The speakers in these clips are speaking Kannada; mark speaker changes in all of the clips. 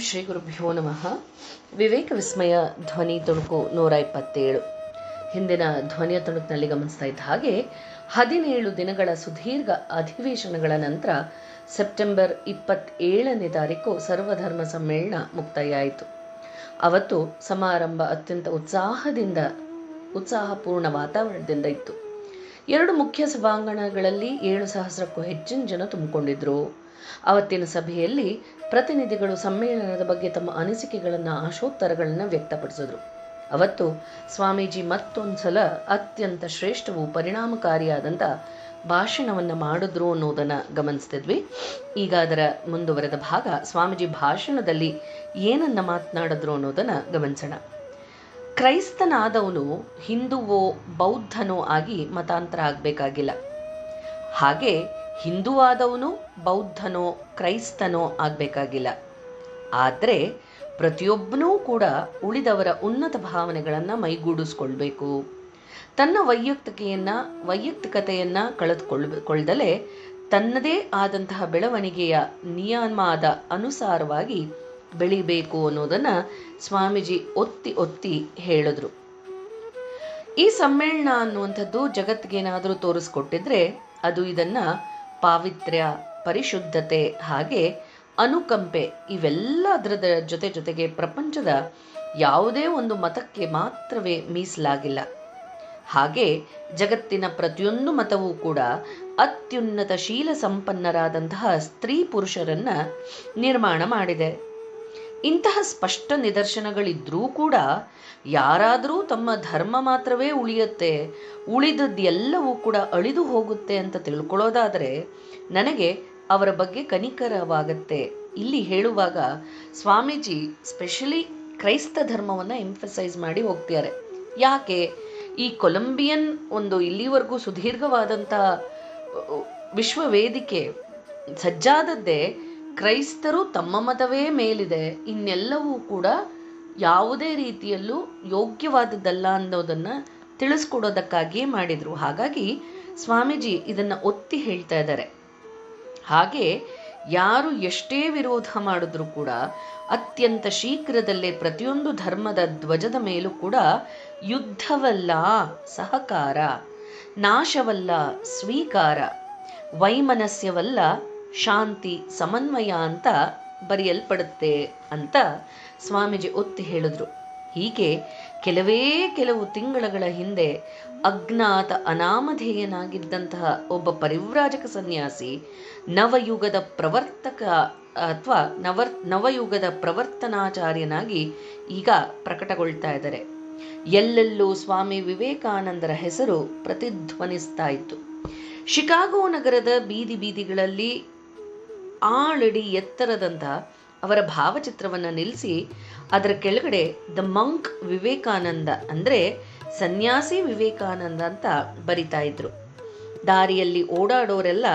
Speaker 1: ಶ್ರೀ ಗುರುಭ್ಯೋ ನಮಃ. ವಿವೇಕ ವಿಸ್ಮಯ ಧ್ವನಿ ತುಣುಕು ನೂರ ಇಪ್ಪತ್ತೇಳು. ಹಿಂದಿನ ಧ್ವನಿಯ ತುಣುಕಿನಲ್ಲಿ ಗಮನಿಸ್ತಾ ಇದ್ದ ಹಾಗೆ, ಹದಿನೇಳು ದಿನಗಳ ಸುದೀರ್ಘ ಅಧಿವೇಶನಗಳ ನಂತರ ಸೆಪ್ಟೆಂಬರ್ ಇಪ್ಪತ್ತೇಳನೇ ತಾರೀಕು ಸರ್ವಧರ್ಮ ಸಮ್ಮೇಳನ ಮುಕ್ತಾಯ ಆಯಿತು ಅವತ್ತು ಸಮಾರಂಭ ಅತ್ಯಂತ ಉತ್ಸಾಹದಿಂದ, ಉತ್ಸಾಹಪೂರ್ಣ ವಾತಾವರಣದಿಂದ ಇತ್ತು. ಎರಡು ಮುಖ್ಯ ಸಭಾಂಗಣಗಳಲ್ಲಿ ಏಳು ಸಹಸ್ರಕ್ಕೂ ಹೆಚ್ಚಿನ ಜನ ತುಂಬಿಕೊಂಡಿದ್ರು. ಅವತ್ತಿನ ಸಭೆಯಲ್ಲಿ ಪ್ರತಿನಿಧಿಗಳು ಸಮ್ಮೇಳನದ ಬಗ್ಗೆ ತಮ್ಮ ಅನಿಸಿಕೆಗಳನ್ನು, ಆಶೋತ್ತರಗಳನ್ನು ವ್ಯಕ್ತಪಡಿಸಿದ್ರು. ಅವತ್ತು ಸ್ವಾಮೀಜಿ ಮತ್ತೊಂದ್ಸಲ ಅತ್ಯಂತ ಶ್ರೇಷ್ಠವು ಪರಿಣಾಮಕಾರಿಯಾದಂಥ ಭಾಷಣವನ್ನು ಮಾಡಿದ್ರು ಅನ್ನೋದನ್ನು ಗಮನಿಸ್ತಿದ್ವಿ. ಈಗ ಅದರ ಮುಂದುವರೆದ ಭಾಗ ಸ್ವಾಮೀಜಿ ಭಾಷಣದಲ್ಲಿ ಏನನ್ನ ಮಾತನಾಡಿದ್ರು ಅನ್ನೋದನ್ನು ಗಮನಿಸೋಣ. ಕ್ರೈಸ್ತನಾದವನು ಹಿಂದುವೋ, ಬೌದ್ಧನೋ ಆಗಿ ಮತಾಂತರ ಆಗಬೇಕಾಗಿಲ್ಲ. ಹಾಗೆ ಹಿಂದುವಾದವನು ಬೌದ್ಧನೋ, ಕ್ರೈಸ್ತನೋ ಆಗಬೇಕಾಗಿಲ್ಲ. ಆದರೆ ಪ್ರತಿಯೊಬ್ಬನೂ ಕೂಡ ಉಳಿದವರ ಉನ್ನತ ಭಾವನೆಗಳನ್ನು ಮೈಗೂಡಿಸ್ಕೊಳ್ಬೇಕು. ತನ್ನ ವೈಯಕ್ತಿಕೆಯನ್ನು, ವೈಯಕ್ತಿಕತೆಯನ್ನು ಕಳೆದುಕೊಳ್ಳ ತನ್ನದೇ ಆದಂತಹ ಬೆಳವಣಿಗೆಯ ನಿಯಮದ ಅನುಸಾರವಾಗಿ ಬೆಳಿಬೇಕು ಅನ್ನೋದನ್ನು ಸ್ವಾಮೀಜಿ ಒತ್ತಿ ಒತ್ತಿ ಹೇಳಿದ್ರು. ಈ ಸಮ್ಮೇಳನ ಅನ್ನುವಂಥದ್ದು ಜಗತ್ತಿಗೇನಾದರೂ ತೋರಿಸ್ಕೊಟ್ಟಿದ್ರೆ ಅದು ಇದನ್ನ ಪಾವಿತ್ರ್ಯ, ಪರಿಶುದ್ಧತೆ ಹಾಗೆ ಅನುಕಂಪೆ ಇವೆಲ್ಲದರ ಜೊತೆ ಜೊತೆಗೆ ಪ್ರಪಂಚದ ಯಾವುದೇ ಒಂದು ಮತಕ್ಕೆ ಮಾತ್ರವೇ ಮೀಸಲಾಗಿಲ್ಲ. ಹಾಗೆ ಜಗತ್ತಿನ ಪ್ರತಿಯೊಂದು ಮತವೂ ಕೂಡ ಅತ್ಯುನ್ನತ ಶೀಲ ಸಂಪನ್ನರಾದಂತಹ ಸ್ತ್ರೀ ಪುರುಷರನ್ನ ನಿರ್ಮಾಣ ಮಾಡಿದೆ. ಇಂತಹ ಸ್ಪಷ್ಟ ನಿದರ್ಶನಗಳಿದ್ರೂ ಕೂಡ ಯಾರಾದರೂ ತಮ್ಮ ಧರ್ಮ ಮಾತ್ರವೇ ಉಳಿಯುತ್ತೆ, ಉಳಿದದ್ದೆಲ್ಲವೂ ಕೂಡ ಅಳಿದು ಹೋಗುತ್ತೆ ಅಂತ ತಿಳ್ಕೊಳ್ಳೋದಾದರೆ ನನಗೆ ಅವರ ಬಗ್ಗೆ ಕನಿಕರವಾಗತ್ತೆ. ಇಲ್ಲಿ ಹೇಳುವಾಗ ಸ್ವಾಮೀಜಿ ಸ್ಪೆಷಲಿ ಕ್ರೈಸ್ತ ಧರ್ಮವನ್ನು ಎಂಫಸೈಸ್ ಮಾಡಿ ಹೋಗ್ತಿದ್ದಾರೆ. ಯಾಕೆ? ಈ ಕೊಲಂಬಿಯನ್ ಒಂದು ಇಲ್ಲಿವರೆಗೂ ಸುದೀರ್ಘವಾದಂಥ ವಿಶ್ವ ವೇದಿಕೆ ಸಜ್ಜಾದದ್ದೇ ಕ್ರೈಸ್ತರು ತಮ್ಮ ಮತವೇ ಮೇಲಿದೆ, ಇನ್ನೆಲ್ಲವೂ ಕೂಡ ಯಾವುದೇ ರೀತಿಯಲ್ಲೂ ಯೋಗ್ಯವಾದದ್ದಲ್ಲ ಅನ್ನೋದನ್ನು ತಿಳಿಸ್ಕೊಡೋದಕ್ಕಾಗಿಯೇ ಮಾಡಿದರು. ಹಾಗಾಗಿ ಸ್ವಾಮೀಜಿ ಇದನ್ನು ಒತ್ತಿ ಹೇಳ್ತಾ ಇದ್ದಾರೆ. ಹಾಗೆ ಯಾರು ಎಷ್ಟೇ ವಿರೋಧ ಮಾಡಿದ್ರೂ ಕೂಡ ಅತ್ಯಂತ ಶೀಘ್ರದಲ್ಲೇ ಪ್ರತಿಯೊಂದು ಧರ್ಮದ ಧ್ವಜದ ಮೇಲೂ ಕೂಡ ಯುದ್ಧವಲ್ಲ, ಸಹಕಾರ, ನಾಶವಲ್ಲ, ಸ್ವೀಕಾರ, ವೈಮನಸ್ಯವಲ್ಲ ಶಾಂತಿ ಸಮನ್ವಯ ಅಂತ ಬರೆಯಲ್ಪಡುತ್ತೆ ಅಂತ ಸ್ವಾಮೀಜಿ ಒತ್ತಿ ಹೇಳಿದ್ರು. ಹೀಗೆ ಕೆಲವೇ ಕೆಲವು ತಿಂಗಳುಗಳ ಹಿಂದೆ ಅಜ್ಞಾತ ಅನಾಮಧೇಯನಾಗಿದ್ದಂತಹ ಒಬ್ಬ ಪರಿವ್ರಾಜಕ ಸನ್ಯಾಸಿ ನವಯುಗದ ಪ್ರವರ್ತಕ ಅಥವಾ ನವರ್ ನವಯುಗದ ಪ್ರವರ್ತನಾಚಾರ್ಯನಾಗಿ ಈಗ ಪ್ರಕಟಗೊಳ್ತಾ ಇದ್ದಾರೆ. ಎಲ್ಲೆಲ್ಲೂ ಸ್ವಾಮಿ ವಿವೇಕಾನಂದರ ಹೆಸರು ಪ್ರತಿಧ್ವನಿಸ್ತಾ ಇತ್ತು. ಶಿಕಾಗೋ ನಗರದ ಬೀದಿ ಬೀದಿಗಳಲ್ಲಿ ಆಳಡಿ ಎತ್ತರದಂತ ಅವರ ಭಾವಚಿತ್ರವನ್ನು ನಿಲ್ಲಿಸಿ ಅದರ ಕೆಳಗಡೆ ದ ಮಂಕ್ ವಿವೇಕಾನಂದ ಅಂದರೆ ಸನ್ಯಾಸಿ ವಿವೇಕಾನಂದ ಅಂತ ಬರಿತಾ ಇದ್ರು. ದಾರಿಯಲ್ಲಿ ಓಡಾಡೋರೆಲ್ಲ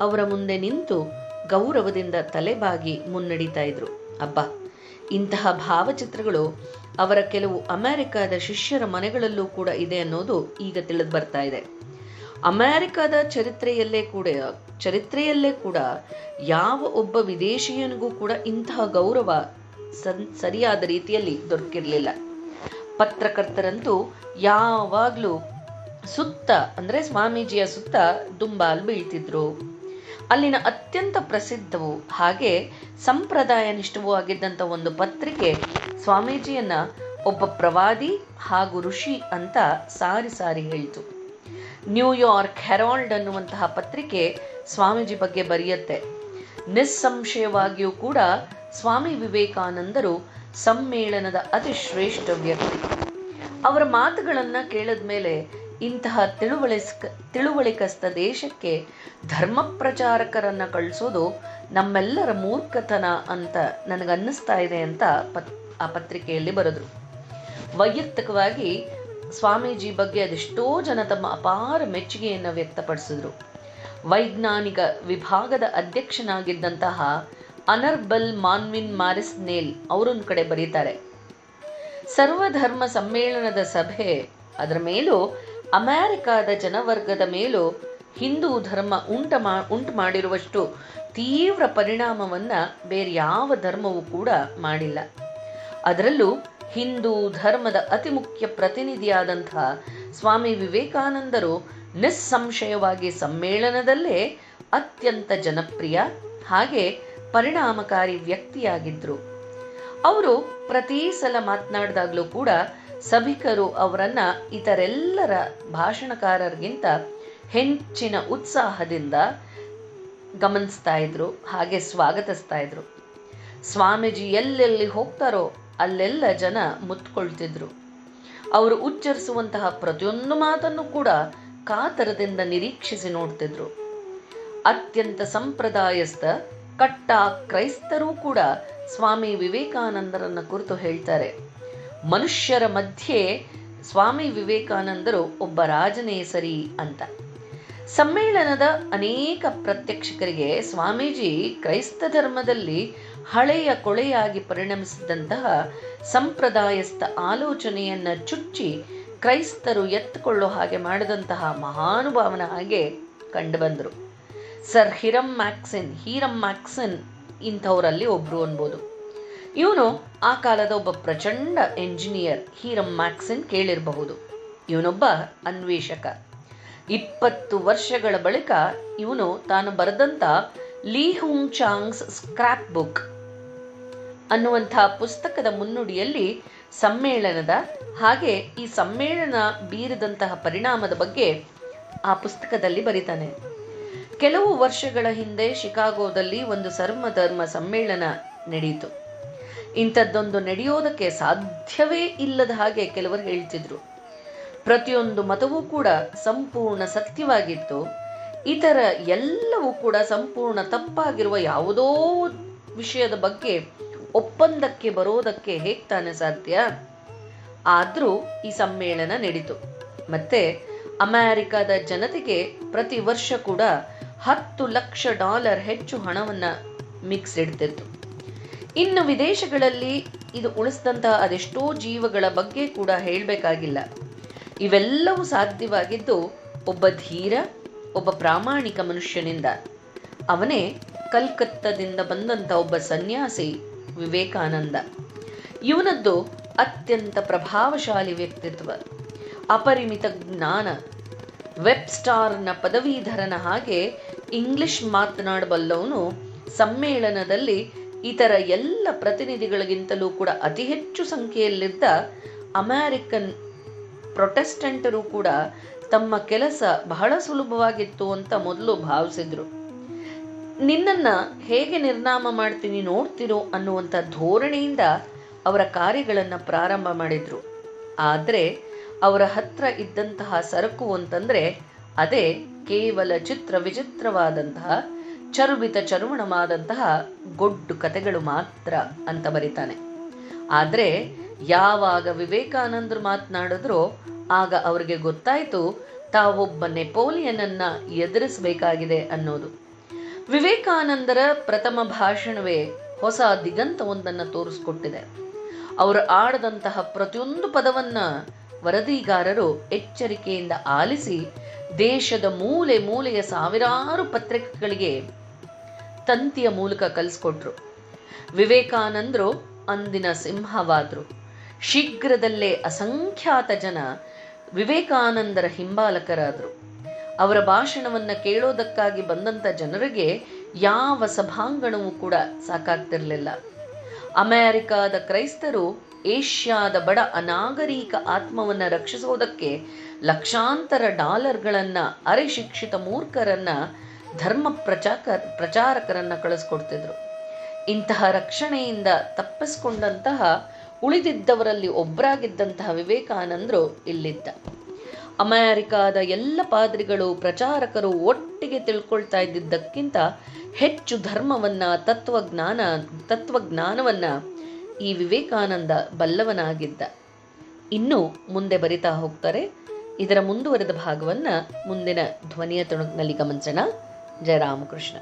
Speaker 1: ಅವರ ಮುಂದೆ ನಿಂತು ಗೌರವದಿಂದ ತಲೆಬಾಗಿ ಮುನ್ನಡೀತಾ ಇದ್ರು. ಅಬ್ಬ, ಇಂತಹ ಭಾವಚಿತ್ರಗಳು ಅವರ ಕೆಲವು ಅಮೆರಿಕದ ಶಿಷ್ಯರ ಮನೆಗಳಲ್ಲೂ ಕೂಡ ಇದೆ ಅನ್ನೋದು ಈಗ ತಿಳಿದು ಬರ್ತಾ ಇದೆ. ಅಮೆರಿಕದ ಚರಿತ್ರೆಯಲ್ಲೇ ಕೂಡ ಚರಿತ್ರೆಯಲ್ಲೇ ಕೂಡ ಯಾವ ಒಬ್ಬ ವಿದೇಶಿಯನಿಗೂ ಕೂಡ ಇಂತಹ ಗೌರವ ಸರಿಯಾದ ರೀತಿಯಲ್ಲಿ ದೊರಕಿರಲಿಲ್ಲ. ಪತ್ರಕರ್ತರಂತೂ ಯಾವಾಗಲೂ ಸುತ್ತ, ಅಂದರೆ ಸ್ವಾಮೀಜಿಯ ಸುತ್ತ ದುಂಬಾಲ್ ಬೀಳ್ತಿದ್ರು. ಅಲ್ಲಿನ ಅತ್ಯಂತ ಪ್ರಸಿದ್ಧವು ಹಾಗೆ ಸಂಪ್ರದಾಯ ನಿಷ್ಠವೂ ಆಗಿದ್ದಂಥ ಒಂದು ಪತ್ರಿಕೆ ಸ್ವಾಮೀಜಿಯನ್ನ ಒಬ್ಬ ಪ್ರವಾದಿ ಹಾಗೂ ಋಷಿ ಅಂತ ಸಾರಿ ಸಾರಿ ಹೇಳ್ತು. ನ್ಯೂಯಾರ್ಕ್ ಹೆರಾಲ್ಡ್ ಅನ್ನುವಂತಹ ಪತ್ರಿಕೆ ಸ್ವಾಮೀಜಿ ಬಗ್ಗೆ ಬರೆಯುತ್ತೆ. ನಿಸ್ಸಂಶಯವಾಗಿಯೂ ಕೂಡ ಸ್ವಾಮಿ ವಿವೇಕಾನಂದರು ಸಮ್ಮೇಳನದ ಅತಿ ಶ್ರೇಷ್ಠ ವ್ಯಕ್ತಿ. ಅವರ ಮಾತುಗಳನ್ನು ಕೇಳಿದ ಮೇಲೆ ಇಂತಹ ತಿಳುವಳಿಸ್ಕ, ತಿಳುವಳಿಕಸ್ತ ದೇಶಕ್ಕೆ ಧರ್ಮ ಪ್ರಚಾರಕರನ್ನು ಕಳಿಸೋದು ನಮ್ಮೆಲ್ಲರ ಮೂರ್ಖತನ ಅಂತ ನನಗನ್ನಿಸ್ತಾ ಇದೆ ಅಂತ ಪತ್, ಆ ಪತ್ರಿಕೆಯಲ್ಲಿ ಬರೆದ್ರು. ವೈಯಕ್ತಿಕವಾಗಿ ಸ್ವಾಮೀಜಿ ಬಗ್ಗೆ ಅದೆಷ್ಟೋ ಜನ ತಮ್ಮ ಅಪಾರ ಮೆಚ್ಚುಗೆಯನ್ನು ವ್ಯಕ್ತಪಡಿಸಿದ್ರು. ವೈಜ್ಞಾನಿಕ ವಿಭಾಗದ ಅಧ್ಯಕ್ಷನಾಗಿದ್ದಂತಹ ಅನರ್ಬಲ್ ಮಾನ್ವಿನ್ ಮಾರಿಸ್ ನೇಲ್ ಅವರೊಂದು ಕಡೆ ಬರೀತಾರೆ. ಸರ್ವಧರ್ಮ ಸಮ್ಮೇಳನದ ಸಭೆ ಅದರ ಮೇಲೂ ಅಮೆರಿಕಾದ ಜನವರ್ಗದ ಮೇಲೂ ಹಿಂದೂ ಧರ್ಮ ಉಂಟ ಮಾ, ಉಂಟು ಮಾಡಿರುವಷ್ಟು ತೀವ್ರ ಪರಿಣಾಮವನ್ನು ಬೇರೆ ಯಾವ ಧರ್ಮವೂ ಕೂಡ ಮಾಡಿಲ್ಲ. ಅದರಲ್ಲೂ ಹಿಂದೂ ಧರ್ಮದ ಅತಿ ಮುಖ್ಯ ಪ್ರತಿನಿಧಿಯಾದಂಥ ಸ್ವಾಮಿ ವಿವೇಕಾನಂದರು ನಿಸ್ಸಂಶಯವಾಗಿ ಸಮ್ಮೇಳನದಲ್ಲೇ ಅತ್ಯಂತ ಜನಪ್ರಿಯ ಹಾಗೆ ಪರಿಣಾಮಕಾರಿ ವ್ಯಕ್ತಿಯಾಗಿದ್ದರು ಅವರು ಪ್ರತಿ ಸಲ ಮಾತನಾಡಿದಾಗಲೂ ಕೂಡ ಸಭಿಕರು ಅವರನ್ನು ಇತರೆಲ್ಲರ ಭಾಷಣಕಾರರಿಗಿಂತ ಹೆಚ್ಚಿನ ಉತ್ಸಾಹದಿಂದ ಗಮನಿಸ್ತಾ ಇದ್ರು, ಹಾಗೆ ಸ್ವಾಗತಿಸ್ತಾ ಇದ್ರು. ಸ್ವಾಮೀಜಿ ಎಲ್ಲೆಲ್ಲಿ ಹೋಗ್ತಾರೋ ಅಲ್ಲೆಲ್ಲ ಜನ ಮುತ್ಕೊಳ್ತಿದ್ರು. ಅವರು ಉಚ್ಚರಿಸುವಂತಹ ಪ್ರತಿಯೊಂದು ಮಾತನ್ನು ಕೂಡ ಕಾತರದಿಂದ ನಿರೀಕ್ಷಿಸಿ ನೋಡ್ತಿದ್ರು. ಅತ್ಯಂತ ಸಂಪ್ರದಾಯಸ್ಥ ಕಟ್ಟ ಕ್ರೈಸ್ತರೂ ಕೂಡ ಸ್ವಾಮಿ ವಿವೇಕಾನಂದರನ್ನ ಕುರಿತು ಹೇಳ್ತಾರೆ. ಮನುಷ್ಯರ ಮಧ್ಯೆ ಸ್ವಾಮಿ ವಿವೇಕಾನಂದರು ಒಬ್ಬ ರಾಜನೇ ಸರಿ ಅಂತ. ಸಮ್ಮೇಳನದ ಅನೇಕ ಪ್ರತ್ಯಕ್ಷಕರಿಗೆ ಸ್ವಾಮೀಜಿ ಕ್ರೈಸ್ತ ಧರ್ಮದಲ್ಲಿ ಹಳೆಯ ಕೊಳೆಯಾಗಿ ಪರಿಣಮಿಸಿದಂತಹ ಸಂಪ್ರದಾಯಸ್ಥ ಆಲೋಚನೆಯನ್ನ ಚುಚ್ಚಿ ಕ್ರೈಸ್ತರು ಎತ್ತುಕೊಳ್ಳೋ ಹಾಗೆ ಮಾಡಿದಂತಹ ಮಹಾನುಭಾವನ ಹಾಗೆ ಕಂಡುಬಂದರು. Sir Hiram Maxim, Hiram Maxim ಇಂಥವರಲ್ಲಿ ಒಬ್ಬರು ಅನ್ಬೋದು. ಇವನು ಆ ಕಾಲದ ಒಬ್ಬ ಪ್ರಚಂಡ ಎಂಜಿನಿಯರ್ ಹೀರಮ್ ಮ್ಯಾಕ್ಸಿನ್ ಕೇಳಿರಬಹುದು. ಇವನೊಬ್ಬ ಅನ್ವೇಷಕ. ಇಪ್ಪತ್ತು ವರ್ಷಗಳ ಬಳಿಕ ಇವನು ತಾನು ಬರೆದಂತ ಲೀ ಹುಂಗ್ ಚಾಂಗ್ಸ್ ಸ್ಕ್ರಾಪ್ ಬುಕ್ ಅನ್ನುವಂಥ ಪುಸ್ತಕದ ಮುನ್ನುಡಿಯಲ್ಲಿ ಸಮ್ಮೇಳನದ ಹಾಗೆ ಈ ಸಮ್ಮೇಳನ ಬೀರಿದಂತಹ ಪರಿಣಾಮದ ಬಗ್ಗೆ ಆ ಪುಸ್ತಕದಲ್ಲಿ ಬರೀತಾನೆ. ಕೆಲವು ವರ್ಷಗಳ ಹಿಂದೆ ಶಿಕಾಗೋದಲ್ಲಿ ಒಂದು ಸರ್ವಧರ್ಮ ಸಮ್ಮೇಳನ ನಡೆಯಿತು ಇಂಥದ್ದೊಂದು ನಡೆಯೋದಕ್ಕೆ ಸಾಧ್ಯವೇ ಇಲ್ಲದ ಹಾಗೆ ಕೆಲವರು ಹೇಳ್ತಿದ್ರು. ಪ್ರತಿಯೊಂದು ಮತವೂ ಕೂಡ ಸಂಪೂರ್ಣ ಸತ್ಯವಾಗಿತ್ತು. ಇತರ ಎಲ್ಲವೂ ಕೂಡ ಸಂಪೂರ್ಣ ತಪ್ಪಾಗಿರುವ ಯಾವುದೋ ವಿಷಯದ ಬಗ್ಗೆ ಒಪ್ಪಂದಕ್ಕೆ ಬರೋದಕ್ಕೆ ಹೇಗ್ತಾನೆ ಸಾಧ್ಯ? ಆದ್ರೂ ಈ ಸಮ್ಮೇಳನ ನಡೀತು. ಮತ್ತೆ ಅಮೆರಿಕದ ಜನತೆಗೆ ಪ್ರತಿ ವರ್ಷ ಕೂಡ ಹತ್ತು ಲಕ್ಷ ಡಾಲರ್ ಹೆಚ್ಚು ಹಣವನ್ನ ಮಿಕ್ಸ್ ಇಡ್ತಿತ್ತು. ಇನ್ನು ವಿದೇಶಗಳಲ್ಲಿ ಇದು ಉಳಿಸಿದಂತಹ ಅದೆಷ್ಟೋ ಜೀವಗಳ ಬಗ್ಗೆ ಕೂಡ ಹೇಳಬೇಕಾಗಿಲ್ಲ. ಇವೆಲ್ಲವೂ ಸಾಧ್ಯವಾಗಿದ್ದು ಒಬ್ಬ ಧೀರ, ಒಬ್ಬ ಪ್ರಾಮಾಣಿಕ ಮನುಷ್ಯನಿಂದ. ಅವನೇ ಕಲ್ಕತ್ತದಿಂದ ಬಂದಂತ ಒಬ್ಬ ಸನ್ಯಾಸಿ ವಿವೇಕಾನಂದ. ಇವನದ್ದು ಅತ್ಯಂತ ಪ್ರಭಾವಶಾಲಿ ವ್ಯಕ್ತಿತ್ವ, ಅಪರಿಮಿತ ಜ್ಞಾನ. ವೆಬ್ ಸ್ಟಾರ್ನ ಪದವೀಧರನ ಹಾಗೆ ಇಂಗ್ಲಿಷ್ ಮಾತನಾಡಬಲ್ಲವನು ಸಮ್ಮೇಳನದಲ್ಲಿ ಇತರ ಎಲ್ಲ ಪ್ರತಿನಿಧಿಗಳಿಗಿಂತಲೂ ಕೂಡ ಅತಿ ಹೆಚ್ಚು ಸಂಖ್ಯೆಯಲ್ಲಿದ್ದ ಅಮೆರಿಕನ್ ಪ್ರೊಟೆಸ್ಟೆಂಟರು ಕೂಡ ತಮ್ಮ ಕೆಲಸ ಬಹಳ ಸುಲಭವಾಗಿತ್ತು ಅಂತ ಮೊದಲು ಭಾವಿಸಿದ್ರು. ನಿನ್ನನ್ನು ಹೇಗೆ ನಿರ್ನಾಮ ಮಾಡ್ತೀನಿ ನೋಡ್ತಿರೋ ಅನ್ನುವಂಥ ಧೋರಣೆಯಿಂದ ಅವರ ಕಾರ್ಯಗಳನ್ನು ಪ್ರಾರಂಭ ಮಾಡಿದರು. ಆದರೆ ಅವರ ಹತ್ರ ಇದ್ದಂತಹ ಸರಕು ಅಂತಂದರೆ ಅದೇ ಕೇವಲ ಚಿತ್ರ ವಿಚಿತ್ರವಾದಂತಹ, ಚರುಬಿತ ಚರುವಣವಾದಂತಹ ಗೊಡ್ಡು ಕತೆಗಳು ಮಾತ್ರ ಅಂತ ಬರೀತಾನೆ. ಆದರೆ ಯಾವಾಗ ವಿವೇಕಾನಂದರು ಮಾತನಾಡಿದ್ರೋ ಆಗ ಅವರಿಗೆ ಗೊತ್ತಾಯಿತು ತಾವೊಬ್ಬ ನೆಪೋಲಿಯನನ್ನ ಎದುರಿಸಬೇಕಾಗಿದೆ ಅನ್ನೋದು. ವಿವೇಕಾನಂದರ ಪ್ರಥಮ ಭಾಷಣವೇ ಹೊಸ ದಿಗಂತ ದಿಗಂತವೊಂದನ್ನು ತೋರಿಸ್ಕೊಟ್ಟಿದೆ. ಅವರು ಆಡದಂತಹ ಪ್ರತಿಯೊಂದು ಪದವನ್ನ ವರದಿಗಾರರು ಎಚ್ಚರಿಕೆಯಿಂದ ಆಲಿಸಿ ದೇಶದ ಮೂಲೆ ಮೂಲೆಯ ಸಾವಿರಾರು ಪತ್ರಿಕೆಗಳಿಗೆ ತಂತಿಯ ಮೂಲಕ ಕಲಿಸ್ಕೊಟ್ರು. ವಿವೇಕಾನಂದರು ಅಂದಿನ ಸಿಂಹವಾದ್ರು. ಶೀಘ್ರದಲ್ಲೇ ಅಸಂಖ್ಯಾತ ಜನ ವಿವೇಕಾನಂದರ ಹಿಂಬಾಲಕರಾದರು. ಅವರ ಭಾಷಣವನ್ನು ಕೇಳೋದಕ್ಕಾಗಿ ಬಂದಂತ ಜನರಿಗೆ ಯಾವ ಸಭಾಂಗಣವೂ ಕೂಡ ಸಾಕಾಗ್ತಿರಲಿಲ್ಲ. ಅಮೆರಿಕಾದ ಕ್ರೈಸ್ತರು ಏಷ್ಯಾದ ಬಡ ಅನಾಗರಿಕ ಆತ್ಮವನ್ನು ರಕ್ಷಿಸೋದಕ್ಕೆ ಲಕ್ಷಾಂತರ ಡಾಲರ್ಗಳನ್ನು ಅರೆಶಿಕ್ಷಿತ ಮೂರ್ಖರನ್ನ ಧರ್ಮ ಪ್ರಚಾಕ, ಪ್ರಚಾರಕರನ್ನು ಕಳಿಸ್ಕೊಡ್ತಿದ್ರು. ಇಂತಹ ರಕ್ಷಣೆಯಿಂದ ತಪ್ಪಿಸ್ಕೊಂಡಂತಹ ಉಳಿದಿದ್ದವರಲ್ಲಿ ಒಬ್ಬರಾಗಿದ್ದಂತಹ ವಿವೇಕಾನಂದರು ಇಲ್ಲಿದ್ದ. ಅಮೆರಿಕಾದ ಎಲ್ಲ ಪಾದ್ರಿಗಳು, ಪ್ರಚಾರಕರು ಒಟ್ಟಿಗೆ ತಿಳ್ಕೊಳ್ತಾ ಇದ್ದಿದ್ದಕ್ಕಿಂತ ಹೆಚ್ಚು ಧರ್ಮವನ್ನ, ತತ್ವಜ್ಞಾನ, ತತ್ವಜ್ಞಾನವನ್ನ ಈ ವಿವೇಕಾನಂದ ಬಲ್ಲವನಾಗಿದ್ದ. ಇನ್ನು ಮುಂದೆ ಬರಿತಾ ಹೋಗ್ತಾರೆ. ಇದರ ಮುಂದುವರೆದ ಭಾಗವನ್ನ ಮುಂದಿನ ಧ್ವನಿಯ ತುಣುಕಿನಲ್ಲಿ ಗಮನಿಸೋಣ. ಜಯ ರಾಮಕೃಷ್ಣ